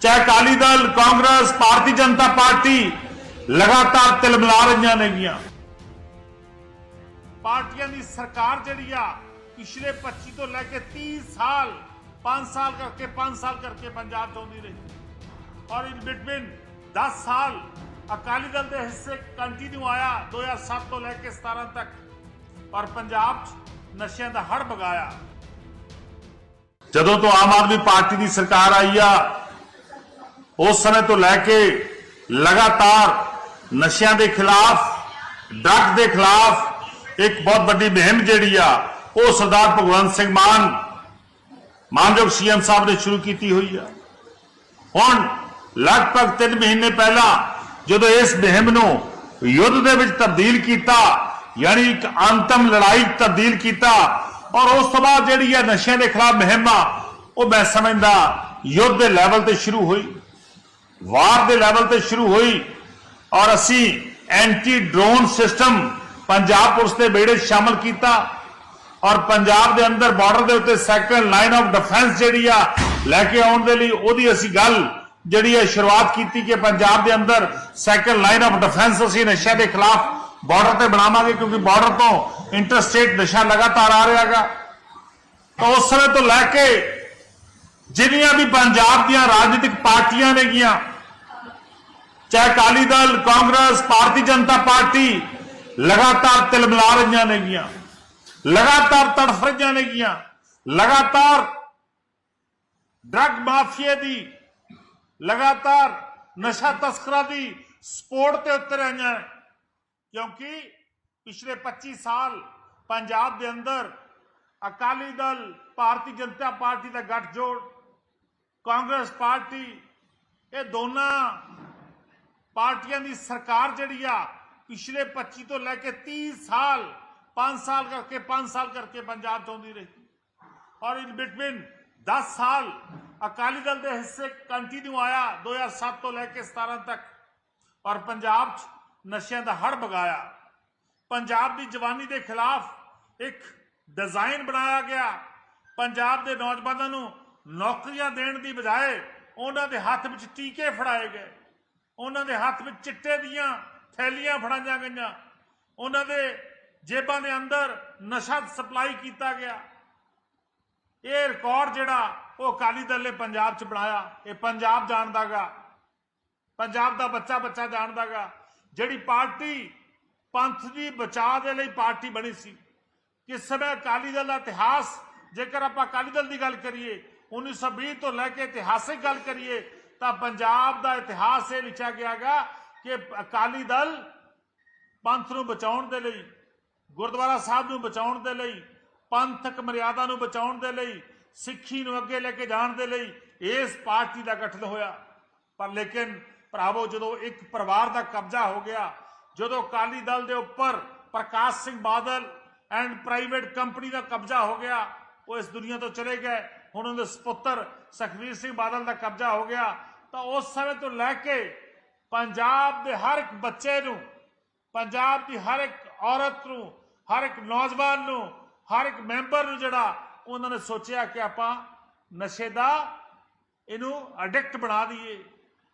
ਚਾਹੇ ਅਕਾਲੀ ਦਲ, ਕਾਂਗਰਸ, ਭਾਰਤੀ ਜਨਤਾ ਪਾਰਟੀ ਲਗਾਤਾਰ ਤਿਲਮਲਾ ਰਹੀਆਂ ਨੇਗੀਆਂ। ਪਾਰਟੀਆਂ ਦੀ ਸਰਕਾਰ ਜਿਹੜੀ ਆ, ਪਿਛਲੇ 25 ਤੋਂ ਲੈ ਕੇ 30 ਸਾਲ 5 ਸਾਲ ਕਰਕੇ 5 ਸਾਲ ਕਰਕੇ ਪੰਜਾਬ ਚਾਹੁੰਦੀ ਰਹੀ। ਔਰ ਇਨ ਬਿਟਵੀਨ 10 ਸਾਲ ਅਕਾਲੀ ਦਲ ਦੇ ਹਿੱਸੇ ਕੰਟੀਨਿਊ ਆਇਆ 2007 ਤੋਂ ਲੈ ਕੇ 17 ਤੱਕ। ਔਰ ਪੰਜਾਬ 'ਚ ਨਸ਼ਿਆਂ ਦਾ ਹੜ ਬਗਾਇਆ ਜਦੋਂ ਤੋਂ ਆਮ ਆਦਮੀ ਪਾਰਟੀ ਦੀ ਸਰਕਾਰ ਆਈ ਆ ਉਸ ਸਮੇਂ ਤੋਂ ਲੈ ਕੇ ਲਗਾਤਾਰ ਨਸ਼ਿਆਂ ਦੇ ਖਿਲਾਫ, ਡਰੱਗ ਦੇ ਖਿਲਾਫ ਇੱਕ ਬਹੁਤ ਵੱਡੀ ਮੁਹਿੰਮ ਜਿਹੜੀ ਆ, ਉਹ ਸਰਦਾਰ ਭਗਵੰਤ ਸਿੰਘ ਮਾਨ, ਮਾਨਯੋਗ ਸੀਐਮ ਸਾਹਿਬ ਨੇ ਸ਼ੁਰੂ ਕੀਤੀ ਹੋਈ ਆ। ਹੁਣ ਲਗਭਗ 3 ਮਹੀਨੇ ਪਹਿਲਾਂ ਜਦੋਂ ਇਸ ਮੁਹਿੰਮ ਨੂੰ ਯੁੱਧ ਦੇ ਵਿੱਚ ਤਬਦੀਲ ਕੀਤਾ, ਯਾਨੀ ਇੱਕ ਅੰਤਮ ਲੜਾਈ ਤਬਦੀਲ ਕੀਤਾ, ਔਰ ਉਸ ਤੋਂ ਬਾਅਦ ਜਿਹੜੀ ਹੈ ਨਸ਼ਿਆਂ ਦੇ ਖਿਲਾਫ ਮੁਹਿੰਮ ਆ, ਉਹ ਮੈਂ ਸਮਝਦਾ ਯੁੱਧ ਦੇ ਲੈਵਲ ਤੇ ਸ਼ੁਰੂ ਹੋਈ। ਵਾਰ ਦੇ ਲੈਵਲ ਤੇ ਸ਼ੁਰੂ ਹੋਈ ਔਰ ਅਸੀਂ anti drone system Punjab police ਦੇ ਬੇੜੇ ਸ਼ਾਮਲ ਕੀਤਾ ਔਰ ਪੰਜਾਬ ਦੇ ਅੰਦਰ ਬਾਰਡਰ ਦੇ ਉੱਤੇ ਸੈਕੰਡ ਲਾਈਨ ਆਫ ਡਿਫੈਂਸ ਜਿਹੜੀ ਆ ਲੈ ਕੇ ਆਉਣ ਦੇ ਲਈ ਉਹਦੀ ਅਸੀਂ ਗੱਲ ਜਿਹੜੀ ਹੈ ਸ਼ੁਰੂਆਤ ਕੀਤੀ ਕਿ ਪੰਜਾਬ ਦੇ ਅੰਦਰ ਸੈਕੰਡ ਲਾਈਨ ਆਫ ਡਿਫੈਂਸ ਅਸੀਂ ਨਸ਼ਿਆਂ ਦੇ ਖਿਲਾਫ ਬਾਰਡਰ ਤੇ ਬਣਾਵਾਂਗੇ ਕਿਉਂਕਿ ਬਾਰਡਰ ਤੋਂ ਇੰਟਰਸਟੇਟ ਨਸ਼ਾ ਲਗਾਤਾਰ ਆ ਰਿਹਾਗਾ ਤਾਂ ਉਸ ਸਮੇਂ ਤੋਂ ਲੈ ਕੇ ਜਿੰਨੀਆਂ ਵੀ ਪੰਜਾਬ ਦੀਆਂ ਰਾਜਨੀਤਿਕ ਪਾਰਟੀਆਂ ਨੇਗੀਆਂ ਚਾਹੇ ਅਕਾਲੀ ਦਲ ਕਾਂਗਰਸ ਭਾਰਤੀ ਜਨਤਾ ਪਾਰਟੀ ਲਗਾਤਾਰ ਤਿਲਮਲਾ ਰਹੀਆਂ ਨੇਗੀਆਂ ਲਗਾਤਾਰ ਤੜਫ ਰਹੀਆਂ ਨੇਗੀਆਂ ਲਗਾਤਾਰ ਡਰੱਗ ਮਾਫੀਆ ਦੀ ਲਗਾਤਾਰ ਨਸ਼ਾ ਤਸਕਰਾਂ ਦੀ ਸਪੋਰਟ ਤੇ ਉਤਰ ਰਹੀਆਂ ਨੇ। ਕਿਉਂਕਿ ਪਿਛਲੇ 25 ਸਾਲ ਪੰਜਾਬ ਦੇ ਅੰਦਰ ਅਕਾਲੀ ਦਲ ਭਾਰਤੀ ਜਨਤਾ ਪਾਰਟੀ ਦਾ ਗੱਠਜੋੜ ਕਾਂਗਰਸ ਪਾਰਟੀ ਇਹ ਦੋਨਾਂ ਪਾਰਟੀਆਂ ਦੀ ਸਰਕਾਰ ਜਿਹੜੀ ਆ, ਪਿਛਲੇ 25 ਤੋਂ ਲੈ ਕੇ 30 ਸਾਲ 5 ਸਾਲ ਕਰਕੇ 5 ਸਾਲ ਕਰਕੇ ਪੰਜਾਬ ਚਾਹੁੰਦੀ ਰਹੀ। ਔਰ ਇਨ ਬਿਟਵੀਨ 10 ਸਾਲ ਅਕਾਲੀ ਦਲ ਦੇ ਹਿੱਸੇ ਕੰਟੀਨਿਊ ਆਇਆ 2007 ਤੋਂ ਲੈ ਕੇ 17 ਤੱਕ। ਔਰ ਪੰਜਾਬ 'ਚ ਨਸ਼ਿਆਂ ਦਾ ਹੜ ਬਗਾਇਆ ਪੰਜਾਬ ਦੀ ਜਵਾਨੀ ਦੇ ਖਿਲਾਫ ਇੱਕ ਡਿਜ਼ਾਈਨ ਬਣਾਇਆ ਗਿਆ। ਪੰਜਾਬ ਦੇ ਨੌਜਵਾਨਾਂ ਨੂੰ ਨੌਕਰੀਆਂ ਦੇਣ ਦੀ ਬਜਾਏ ਉਹਨਾਂ ਦੇ ਹੱਥ ਵਿੱਚ ਟੀਕੇ ਫੜਾਏ ਗਏ। ਉਹਨਾਂ ਦੇ ਹੱਥ ਵਿੱਚ ਚਿੱਟੇ ਦੀਆਂ ਥੈਲੀਆਂ ਫੜਾਈਆਂ ਗਈਆਂ। ਉਹਨਾਂ ਦੇ ਜੇਬਾਂ ਦੇ ਅੰਦਰ ਨਸ਼ਾ ਸਪਲਾਈ ਕੀਤਾ ਗਿਆ। ਇਹ ਰਿਕਾਰਡ ਜਿਹੜਾ ਉਹ ਅਕਾਲੀ ਦਲ ਨੇ ਪੰਜਾਬ 'ਚ ਬਣਾਇਆ। ਇਹ ਪੰਜਾਬ ਜਾਣਦਾਗਾ ਪੰਜਾਬ ਦਾ ਬੱਚਾ ਬੱਚਾ ਜਾਣਦਾਗਾ ਜਿਹੜੀ ਪਾਰਟੀ ਪੰਥ ਦੀ ਬਚਾਅ ਦੇ ਲਈ ਪਾਰਟੀ ਬਣੀ ਸੀ। ਕਿਸ ਸਮੇਂ ਅਕਾਲੀ ਦਲ ਦਾ ਇਤਿਹਾਸ, ਜੇਕਰ ਆਪਾਂ ਅਕਾਲੀ ਦਲ ਦੀ ਗੱਲ ਕਰੀਏ 1920 ਤੋਂ ਲੈ ਕੇ ਇਤਿਹਾਸਿਕ ਗੱਲ ਕਰੀਏ ਤਾਂ ਪੰਜਾਬ ਦਾ ਇਤਿਹਾਸ ਇਹ ਲਿਖਿਆ ਗਿਆਗਾ ਕਿ ਅਕਾਲੀ ਦਲ ਪੰਥ ਨੂੰ ਬਚਾਉਣ ਦੇ ਲਈ, ਗੁਰਦੁਆਰਾ ਸਾਹਿਬ ਨੂੰ ਬਚਾਉਣ ਦੇ ਲਈ, ਪੰਥਕ ਮਰਿਆਦਾ ਨੂੰ ਬਚਾਉਣ ਦੇ ਲਈ, ਸਿੱਖੀ ਨੂੰ ਅੱਗੇ ਲੈ ਕੇ ਜਾਣ ਦੇ ਲਈ ਇਸ ਪਾਰਟੀ ਦਾ ਗਠਨ ਹੋਇਆ। ਪਰ ਲੇਕਿਨ ਭਰਾਵੋ, ਜਦੋਂ ਇੱਕ ਪਰਿਵਾਰ ਦਾ ਕਬਜ਼ਾ ਹੋ ਗਿਆ, ਜਦੋਂ ਅਕਾਲੀ ਦਲ ਦੇ ਉੱਪਰ Prakash Singh Badal and private company ਦਾ ਕਬਜ਼ਾ ਹੋ ਗਿਆ, ਉਹ ਇਸ ਦੁਨੀਆ ਤੋਂ ਚਲੇ ਗਏ। ਹੁਣ ਉਹਦੇ ਸੁਪੁੱਤਰ ਸੁਖਵੀਰ ਸਿੰਘ ਬਾਦਲ ਦਾ ਕਬਜ਼ਾ ਹੋ ਗਿਆ। ਤਾਂ ਉਸ ਸਮੇਂ ਤੋਂ ਲੈ ਕੇ ਪੰਜਾਬ ਦੇ ਹਰ ਇੱਕ ਬੱਚੇ ਨੂੰ, ਪੰਜਾਬ ਦੀ ਹਰ ਇੱਕ ਔਰਤ ਨੂੰ, ਹਰ ਇੱਕ ਨੌਜਵਾਨ ਨੂੰ, ਹਰ ਇੱਕ ਮੈਂਬਰ ਨੂੰ ਜਿਹੜਾ ਉਹਨਾਂ ਨੇ ਸੋਚਿਆ ਕਿ ਆਪਾਂ ਨਸ਼ੇ ਦਾ ਇਹਨੂੰ ਐਡਿਕਟ ਬਣਾ ਦਈਏ,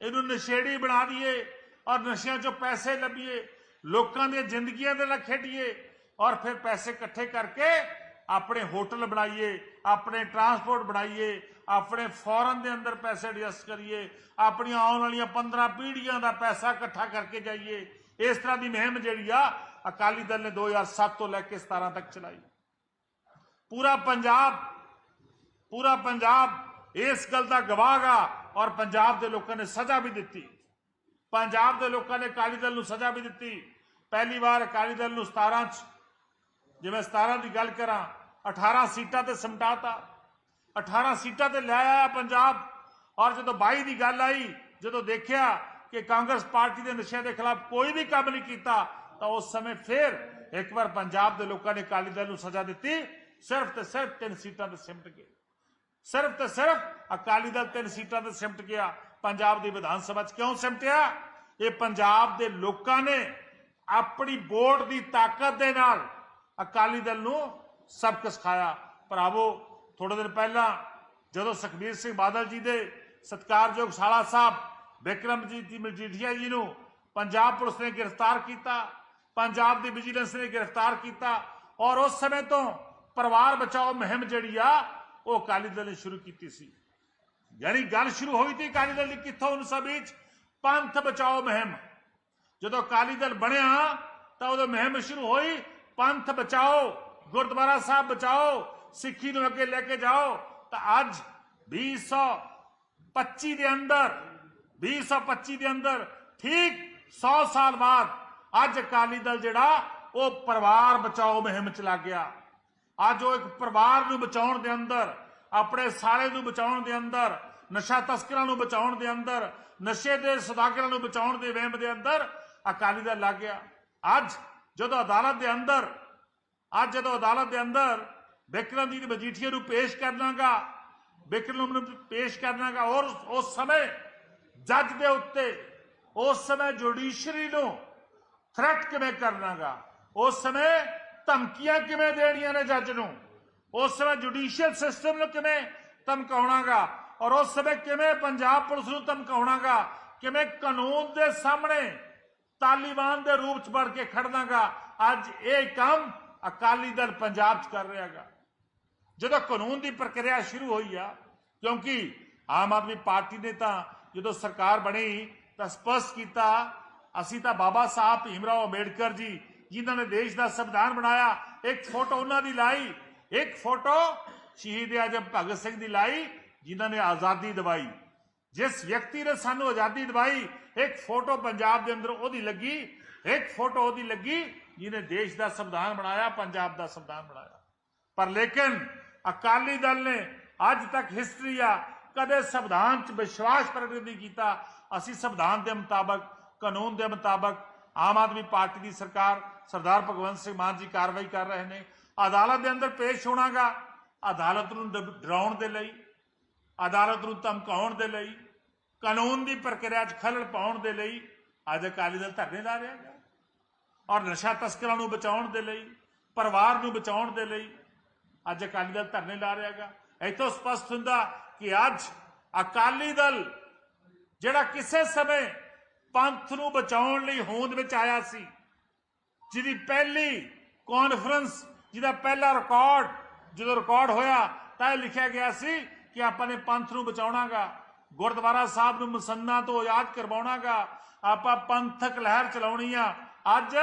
ਇਹਨੂੰ ਨਸ਼ੇੜੀ ਬਣਾ ਦਈਏ ਔਰ ਨਸ਼ਿਆਂ 'ਚੋਂ ਪੈਸੇ ਲੱਭੀਏ, ਲੋਕਾਂ ਦੀਆਂ ਜ਼ਿੰਦਗੀਆਂ ਦੇ ਨਾਲ ਖੇਡੀਏ ਔਰ ਫਿਰ ਪੈਸੇ ਇਕੱਠੇ ਕਰਕੇ ਆਪਣੇ ਹੋਟਲ ਬਣਾਈਏ, ਆਪਣੇ ਟਰਾਂਸਪੋਰਟ ਬਣਾਈਏ ਆਪਣੇ ਫੋਰਨ ਦੇ ਅੰਦਰ ਪੈਸੇ ਐਡਜਸਟ ਕਰੀਏ, ਆਪਣੀਆਂ ਆਉਣ ਵਾਲੀਆਂ 15 ਪੀੜ੍ਹੀਆਂ ਦਾ ਪੈਸਾ ਇਕੱਠਾ ਕਰਕੇ ਜਾਈਏ। ਇਸ ਤਰ੍ਹਾਂ ਦੀ ਮੁਹਿੰਮ ਜਿਹੜੀ ਆ, ਅਕਾਲੀ ਦਲ ਨੇ 2007 ਤੋਂ ਲੈ ਕੇ 17 ਤੱਕ ਚਲਾਈ। ਪੂਰਾ ਪੰਜਾਬ ਪੂਰਾ ਪੰਜਾਬ ਇਸ ਗੱਲ ਦਾ ਗਵਾਹਗਾ ਔਰ ਪੰਜਾਬ ਦੇ ਲੋਕਾਂ ਨੇ ਸਜ਼ਾ ਵੀ ਦਿੱਤੀ। ਪੰਜਾਬ ਦੇ ਲੋਕਾਂ ਨੇ ਅਕਾਲੀ ਦਲ ਨੂੰ ਸਜ਼ਾ ਵੀ ਦਿੱਤੀ। ਪਹਿਲੀ ਵਾਰ ਅਕਾਲੀ ਦਲ ਨੂੰ 17 ਚ, ਜਿਵੇਂ 17 ਦੀ ਗੱਲ ਕਰਾਂ 18 ਸੀਟਾਂ ਤੇ ਸਮਟਾਤਾ। 18 ਸੀਟਾਂ ਤੇ ਲੈ ਆਇਆ ਪੰਜਾਬ। ਔਰ ਜਦੋਂ 22 ਦੀ ਗੱਲ ਆਈ, ਜਦੋਂ ਦੇਖਿਆ ਕਿ ਕਾਂਗਰਸ ਪਾਰਟੀ ਦੇ ਨਸ਼ਿਆਂ ਦੇ ਖਿਲਾਫ ਕੋਈ ਵੀ ਕੰਮ ਨਹੀਂ ਕੀਤਾ, ਤਾਂ ਉਸ ਸਮੇਂ ਫਿਰ ਇੱਕ ਵਾਰ ਪੰਜਾਬ ਦੇ ਲੋਕਾਂ ਨੇ ਅਕਾਲੀ ਦਲ ਨੂੰ ਸਜ਼ਾ ਦਿੱਤੀ। ਸਿਰਫ ਤੇ ਸਿਰਫ ਤਿੰਨ ਸੀਟਾਂ ਤੇ ਸਿਮਟ ਗਏ। ਸਿਰਫ ਤੇ ਸਿਰਫ ਅਕਾਲੀ ਦਲ ਤਿੰਨ ਸੀਟਾਂ ਤੇ ਸਿਮਟ ਗਿਆ। ਪੰਜਾਬ ਦੀ ਵਿਧਾਨ ਸਭਾ 'ਚ ਕਿਉਂ ਸਿਮਟਿਆ? ਇਹ ਪੰਜਾਬ ਦੇ ਲੋਕਾਂ ਨੇ ਆਪਣੀ ਵੋਟ ਦੀ ਤਾਕਤ ਦੇ ਨਾਲ ਅਕਾਲੀ ਦਲ ਨੂੰ ਸਬਕ ਸਿਖਾਇਆ। ਭਰਾਵੋ ਥੋੜੇ ਦਿਨ ਪਹਿਲਾਂ ਜਦੋਂ ਸੁਖਬੀਰ ਸਿੰਘ ਬਾਦਲ ਜੀ ਦੇ ਸਤਿਕਾਰਯੋਗ ਸਾਲਾ ਸਾਹਿਬ ਵਿਕਰਮਜੀਤ ਜੀ ਮਜੀਠੀਆ ਜੀ ਨੂੰ ਪੰਜਾਬ ਪੁਲਿਸ ਨੇ ਗ੍ਰਿਫਤਾਰ ਕੀਤਾ, ਪੰਜਾਬ ਦੀ ਵਿਜੀਲੈਂਸ ਨੇ ਗ੍ਰਿਫਤਾਰ ਕੀਤਾ ਔਰ ਉਸ ਸਮੇਂ ਤੋਂ ਪਰਿਵਾਰ ਬਚਾਓ ਮੁਹਿੰਮ ਜਿਹੜੀ ਆ, ਉਹ ਅਕਾਲੀ ਦਲ ਨੇ ਸ਼ੁਰੂ ਕੀਤੀ ਸੀ। ਯਾਨੀ ਗੱਲ ਸ਼ੁਰੂ ਹੋਈ ਤੀ ਅਕਾਲੀ ਦਲ ਦੀ ਕਿੱਥੋਂ ਉਸ ਵਿੱਚ ਪੰਥ ਬਚਾਓ ਮੁਹਿੰਮ। ਜਦੋਂ ਅਕਾਲੀ ਦਲ ਬਣਿਆ ਤਾਂ ਉਦੋਂ ਮੁਹਿੰਮ ਸ਼ੁਰੂ ਹੋਈ, ਪੰਥ ਬਚਾਓ, ਗੁਰਦੁਆਰਾ ਸਾਹਿਬ ਬਚਾਓ ਸਿੱਖੀ ਨੂੰ ਅੱਗੇ ਲੈ ਕੇ ਜਾਓ, ਤਾਂ ਅੱਜ 2025 ਦੇ ਅੰਦਰ 2025 ਦੇ ਅੰਦਰ ਠੀਕ 100 ਸਾਲ ਬਾਅਦ ਅੱਜ ਅਕਾਲੀ ਦਲ ਜਿਹੜਾ, ਉਹ ਪਰਿਵਾਰ ਬਚਾਓ ਮੁਹਿੰਮ ਚ ਲੱਗ ਗਿਆ। ਅੱਜ ਉਹ ਇੱਕ ਪਰਿਵਾਰ ਨੂੰ ਬਚਾਉਣ ਦੇ ਅੰਦਰ, ਆਪਣੇ ਸਾਰੇ ਨੂੰ ਬਚਾਉਣ ਦੇ ਅੰਦਰ, ਨਸ਼ਾ ਤਸਕਰਾਂ ਨੂੰ ਬਚਾਉਣ ਦੇ ਅੰਦਰ, ਨਸ਼ੇ ਦੇ ਸੌਦਾਗਰਾਂ ਨੂੰ ਬਚਾਉਣ ਦੇ ਵਹਿਮ ਦੇ ਅੰਦਰ ਅਕਾਲੀ ਦਲ ਲੱਗ ਗਿਆ। ਅੱਜ ਜਦੋਂ ਅਦਾਲਤ ਦੇ ਅੰਦਰ, ਅੱਜ ਜਦੋਂ ਅਦਾਲਤ ਦੇ ਅੰਦਰ ਵਿਕਰਮਜੀਤ ਮਜੀਠੀਆ ਨੂੰ ਪੇਸ਼ ਕਰਨਾਗਾ ਵਿਕਰਮ ਨੂੰ ਪੇਸ਼ ਕਰਨਾਗਾ ਔਰ ਉਸ ਸਮੇਂ ਜੱਜ ਦੇ ਉੱਤੇ, ਉਸ ਸਮੇਂ ਜੁਡੀਸ਼ਰੀ ਨੂੰ ਥ੍ਰੈਟ ਕਿਵੇਂ ਕਰਨਾਗਾ ਉਸ ਸਮੇਂ ਧਮਕੀਆਂ ਕਿਵੇਂ ਦੇਣੀਆਂ ਨੇ ਜੱਜ ਨੂੰ, ਉਸ ਸਮੇਂ ਜੁਡੀਸ਼ੀਅਲ ਸਿਸਟਮ ਨੂੰ ਕਿਵੇਂ ਧਮਕਾਉਣਾਗਾ ਔਰ ਉਸ ਸਮੇਂ ਕਿਵੇਂ ਪੰਜਾਬ ਪੁਲਿਸ ਨੂੰ ਧਮਕਾਉਣਾਗਾ, ਕਿਵੇਂ ਕਾਨੂੰਨ ਦੇ ਸਾਹਮਣੇ ਤਾਲਿਬਾਨ ਦੇ ਰੂਪ ਚ ਬਣ ਕੇ ਖੜਨਾਗਾ ਅੱਜ ਇਹ ਕੰਮ ਅਕਾਲੀ ਦਲ ਪੰਜਾਬ ਚ ਕਰ ਰਿਹਾਗਾ। ਜਦੋਂ ਕਾਨੂੰਨ ਦੀ ਪ੍ਰਕਿਰਿਆ ਸ਼ੁਰੂ ਹੋਈ ਆ, ਕਿਉਂਕਿ ਆਮ ਆਦਮੀ ਪਾਰਟੀ ਨੇ ਤਾਂ ਜਦੋਂ ਸਰਕਾਰ ਬਣੀ ਤਾਂ ਸਪਸ਼ਟ ਕੀਤਾ, ਅਸੀਂ ਤਾਂ ਬਾਬਾ ਸਾਹਿਬ ਭੀਮਰਾਓ ਅੰਬੇਡਕਰ ਜੀ, ਜਿਨ੍ਹਾਂ ਨੇ ਦੇਸ਼ ਦਾ ਸੰਵਿਧਾਨ ਬਣਾਇਆ, ਇੱਕ ਫੋਟੋ ਉਹਨਾਂ ਦੀ ਲਾਈ, ਇੱਕ ਫੋਟੋ ਸ਼ਹੀਦ ਆਜਮ ਭਗਤ ਸਿੰਘ ਦੀ ਲਾਈ, ਜਿਨ੍ਹਾਂ ਨੇ ਆਜ਼ਾਦੀ ਦਿਵਾਈ। ਜਿਸ ਵਿਅਕਤੀ ਨੇ ਸਾਨੂੰ ਆਜ਼ਾਦੀ ਦਿਵਾਈ, ਇੱਕ ਫੋਟੋ ਪੰਜਾਬ ਦੇ ਅੰਦਰ ਉਹਦੀ ਲੱਗੀ, ਇੱਕ ਫੋਟੋ ਉਹਦੀ ਲੱਗੀ, ਜਿਹਨੇ ਦੇਸ਼ ਦਾ ਸੰਵਿਧਾਨ ਬਣਾਇਆ, ਪੰਜਾਬ ਦਾ ਸੰਵਿਧਾਨ ਬਣਾਇਆ। ਪਰ ਲੇਕਿਨ ਅਕਾਲੀ ਦਲ ਨੇ ਅੱਜ ਤੱਕ ਹਿਸਟਰੀ ਆ ਕਦੇ ਸੰਵਿਧਾਨ 'ਚ ਵਿਸ਼ਵਾਸ ਪ੍ਰਗਟ ਨਹੀਂ ਕੀਤਾ। ਅਸੀਂ ਸੰਵਿਧਾਨ ਦੇ ਮੁਤਾਬਕ, ਕਾਨੂੰਨ ਦੇ ਮੁਤਾਬਕ ਆਮ ਆਦਮੀ ਪਾਰਟੀ ਦੀ ਸਰਕਾਰ ਸਰਦਾਰ ਭਗਵੰਤ ਸਿੰਘ ਮਾਨ ਜੀ ਕਾਰਵਾਈ ਕਰ ਰਹੇ ਨੇ। ਅਦਾਲਤ ਦੇ ਅੰਦਰ ਪੇਸ਼ ਹੋਣਾਗਾ। ਅਦਾਲਤ ਨੂੰ ਡਰਾਉਣ ਦੇ ਲਈ, ਅਦਾਲਤ ਨੂੰ ਧਮਕਾਉਣ ਦੇ ਲਈ, ਕਾਨੂੰਨ ਦੀ ਪ੍ਰਕਿਰਿਆ 'ਚ ਖਲਲ ਪਾਉਣ ਦੇ ਲਈ ਅੱਜ ਅਕਾਲੀ ਦਲ ਧਰਨੇ ਲਾ ਰਿਹਾ ਹੈ ਔਰ ਨਸ਼ਾ ਤਸਕਰਾਂ ਨੂੰ ਬਚਾਉਣ ਦੇ ਲਈ, ਪਰਿਵਾਰ ਨੂੰ ਬਚਾਉਣ ਦੇ ਲਈ ਅੱਜ ਅਕਾਲੀ ਦਲ ਧਰਨੇ ਲਾ ਰਿਹਾ ਹੈਗਾ। ਸਪਸ਼ਟ ਹੁੰਦਾ ਕਿ ਅੱਜ ਅਕਾਲੀ ਦਲ ਜਿਹੜਾ ਕਿਸੇ ਸਮੇਂ ਪੰਥ ਨੂੰ ਬਚਾਉਣ ਲਈ ਹੋਂਦ ਵਿੱਚ ਆਇਆ ਸੀ, ਜਿਹਦੀ ਪਹਿਲੀ ਕਾਨਫਰੰਸ ਜਿਹਦਾ ਪਹਿਲਾ ਰਿਕਾਰਡ ਜਦੋਂ ਰਿਕਾਰਡ ਹੋਇਆ, ਤਾਂ ਇਹ ਲਿਖਿਆ ਗਿਆ ਸੀ ਕਿ ਆਪਾਂ ਨੇ ਪੰਥ ਨੂੰ ਬਚਾਉਣਾਗਾ। ਗੁਰਦੁਆਰਾ ਸਾਹਿਬ ਨੂੰ ਮਸੰਨਾ ਤੋਂ ਆਜ਼ਾਦ ਕਰਵਾਉਣਾਗਾ। ਆਪਾਂ ਪੰਥਕ ਲਹਿਰ ਚਲਾਉਣੀ ਆ। ਅੱਜ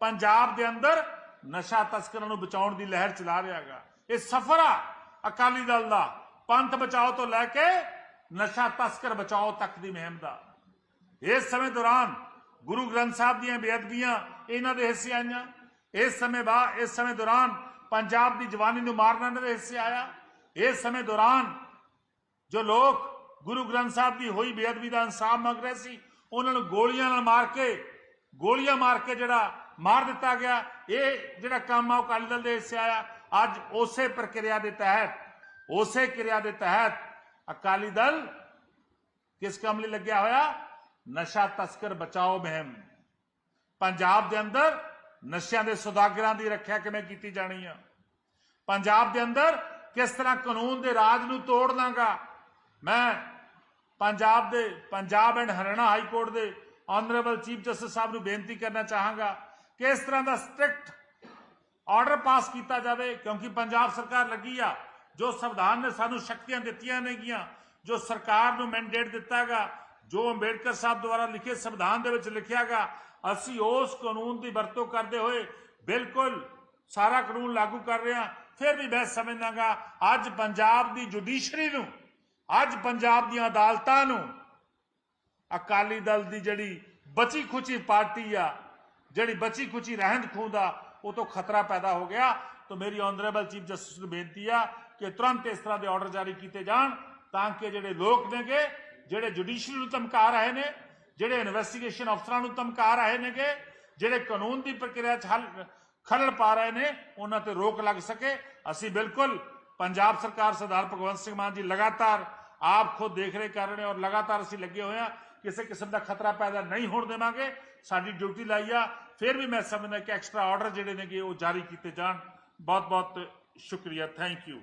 ਪੰਜਾਬ ਦੇ ਅੰਦਰ ਨਸ਼ਾ ਤਸਕਰਾਂ ਨੂੰ ਬਚਾਉਣ ਦੀ ਲਹਿਰ ਚਲਾ ਰਿਹਾਗਾ ਇਹ ਸਫਰ ਆ ਅਕਾਲੀ ਦਲ ਦਾ। ਪੰਥ ਬਚਾਓ ਤੋਂ ਲੈ ਕੇ ਨਸ਼ਾ ਤਸਕਰ ਬਚਾਓ ਤੱਕ ਦੀ ਮੁਹਿੰਮ ਦਾ। ਇਸ ਸਮੇਂ ਦੌਰਾਨ ਗੁਰੂ ਗ੍ਰੰਥ ਸਾਹਿਬ ਦੀਆਂ ਬੇਅਦਬੀਆਂ ਇਹਨਾਂ ਦੇ ਹਿੱਸੇ ਆਈਆਂ। ਇਸ ਸਮੇਂ ਬਾ ਇਸ ਸਮੇਂ ਦੌਰਾਨ ਪੰਜਾਬ ਦੀ ਜਵਾਨੀ ਨੂੰ ਮਾਰਨਾ ਇਹਨਾਂ ਦੇ ਹਿੱਸੇ ਆਇਆ। ਇਸ ਸਮੇਂ ਦੌਰਾਨ ਜੋ ਲੋਕ ਗੁਰੂ ਗ੍ਰੰਥ ਸਾਹਿਬ ਦੀ ਹੋਈ ਬੇਅਦਬੀ ਦਾ ਇਨਸਾਫ ਮੰਗ ਰਹੇ ਸੀ, ਉਹਨਾਂ ਨੂੰ ਗੋਲੀਆਂ ਨਾਲ ਮਾਰ ਕੇ ਗੋਲੀਆਂ ਮਾਰ ਕੇ ਜਿਹੜਾ ਮਾਰ ਦਿੱਤਾ ਗਿਆ। ਇਹ ਜਿਹੜਾ ਕੰਮ ਆ, ਉਹ ਅਕਾਲੀ ਦਲ ਦੇ ਹਿੱਸੇ ਆਇਆ ਅੱਜ ਉਸੇ ਪ੍ਰਕਿਰਿਆ ਦੇ ਤਹਿਤ, ਉਸੇ ਕਿਰਿਆ ਦੇ ਤਹਿਤ ਅਕਾਲੀ ਦਲ ਕਿਸ ਕੰਮ ਲਈ ਲੱਗਿਆ ਹੋਇਆ? ਨਸ਼ਾ ਤਸਕਰ ਬਚਾਓ ਮੁਹਿੰਮ। ਪੰਜਾਬ ਦੇ ਅੰਦਰ ਨਸ਼ਿਆਂ ਦੇ ਸੌਦਾਗਰਾਂ ਦੀ ਰੱਖਿਆ ਕਿਵੇਂ ਕੀਤੀ ਜਾਣੀ ਆ? ਪੰਜਾਬ ਦੇ ਅੰਦਰ ਕਿਸ ਤਰ੍ਹਾਂ ਕਾਨੂੰਨ ਦੇ ਰਾਜ ਨੂੰ ਤੋੜ ਦਾਂਗਾ ਮੈਂ ਪੰਜਾਬ ਦੇ, Punjab and Haryana High Court ਦੇ ਆਨਰੇਬਲ ਚੀਫ ਜਸਟਿਸ ਸਾਹਿਬ ਨੂੰ ਬੇਨਤੀ ਕਰਨਾ ਚਾਹਾਂਗਾ ਕਿ ਇਸ ਤਰ੍ਹਾਂ ਦਾ ਸਟ੍ਰਿਕਟ ਆਰਡਰ ਪਾਸ ਕੀਤਾ ਜਾਵੇ, ਕਿਉਂਕਿ ਪੰਜਾਬ ਸਰਕਾਰ ਲੱਗੀ ਆ, ਜੋ ਸੰਵਿਧਾਨ ਨੇ ਸਾਨੂੰ ਸ਼ਕਤੀਆਂ ਦਿੱਤੀਆਂ ਨੇਗੀਆਂ ਜੋ ਸਰਕਾਰ ਨੂੰ ਮੈਂਡੇਟ ਦਿੱਤਾਗਾ ਜੋ ਅੰਬੇਡਕਰ ਸਾਹਿਬ ਦੁਆਰਾ ਲਿਖੇ ਸੰਵਿਧਾਨ ਦੇ ਵਿੱਚ ਲਿਖਿਆਗਾ ਅਸੀਂ ਉਸ ਕਾਨੂੰਨ ਦੀ ਵਰਤੋਂ ਕਰਦੇ ਹੋਏ ਬਿਲਕੁਲ ਸਾਰਾ ਕਾਨੂੰਨ ਲਾਗੂ ਕਰ ਰਹੇ ਹਾਂ। ਫਿਰ ਵੀ ਮੈਂ ਸਮਝਦਾਗਾ, ਅੱਜ ਪੰਜਾਬ ਦੀ ਜੁਡੀਸ਼ਰੀ ਨੂੰ, ਅੱਜ ਪੰਜਾਬ ਦੀਆਂ ਅਦਾਲਤਾਂ ਨੂੰ ਅਕਾਲੀ ਦਲ ਦੀ ਜਿਹੜੀ ਬਚੀ ਖੁਚੀ ਪਾਰਟੀ ਆ ਜਿਹੜੀ ਬਚੀ ਖੁਚੀ ਰਹਿੰਦ ਖੂੰਦਾ ਉਹ ਤੋਂ ਖਤਰਾ ਪੈਦਾ ਹੋ ਗਿਆ। ਤਾਂ ਮੇਰੀ ਆਨਰੇਬਲ ਚੀਫ ਜਸਟਿਸ ਨੂੰ ਬੇਨਤੀ ਆ ਕਿ ਤੁਰੰਤ ਇਸ ਤਰ੍ਹਾਂ ਦੇ ਆਰਡਰ ਜਾਰੀ ਕੀਤੇ ਜਾਣ, ਤਾਂ ਕਿ ਜਿਹੜੇ ਲੋਕ ਨੇਗੇ, ਜਿਹੜੇ ਜੁਡੀਸ਼ਰੀ ਨੂੰ ਧਮਕਾ ਰਹੇ ਨੇ, ਜਿਹੜੇ ਇਨਵੈਸਟੀਗੇਸ਼ਨ ਅਫਸਰਾਂ ਨੂੰ ਧਮਕਾ ਰਹੇ ਨੇਗੇ, ਜਿਹੜੇ ਕਾਨੂੰਨ ਦੀ ਪ੍ਰਕਿਰਿਆ 'ਚ ਹਲ, ਖਲਲ ਪਾ ਰਹੇ ਨੇ, ਉਹਨਾਂ ਤੇ ਰੋਕ ਲੱਗ ਸਕੇ। ਅਸੀਂ ਬਿਲਕੁਲ ਪੰਜਾਬ ਸਰਕਾਰ ਸਰਦਾਰ ਭਗਵੰਤ ਸਿੰਘ ਮਾਨ ਜੀ ਲਗਾਤਾਰ ਆਪ ਖੁਦ ਦੇਖ ਰਹੇ ਕਰ ਰਹੇ ਔਰ ਲਗਾਤਾਰ ਅਸੀਂ ਲੱਗੇ ਹੋਏ ਆ ਕਿਸੇ ਕਿਸਮ ਦਾ ਖਤਰਾ ਪੈਦਾ ਨਹੀਂ ਹੋਣ ਦੇਵਾਂਗੇ। ਸਾਡੀ ਡਿਊਟੀ ਲਾਈ ਆ। ਫਿਰ ਵੀ ਮੈਂ ਸਮਝਦਾ ਕਿ ਐਕਸਟਰਾ ਆਰਡਰ ਜਿਹੜੇ ਨੇਗੇ ਉਹ ਜਾਰੀ ਕੀਤੇ ਜਾਣ। ਬਹੁਤ ਬਹੁਤ ਸ਼ੁਕਰੀਆ। Thank you.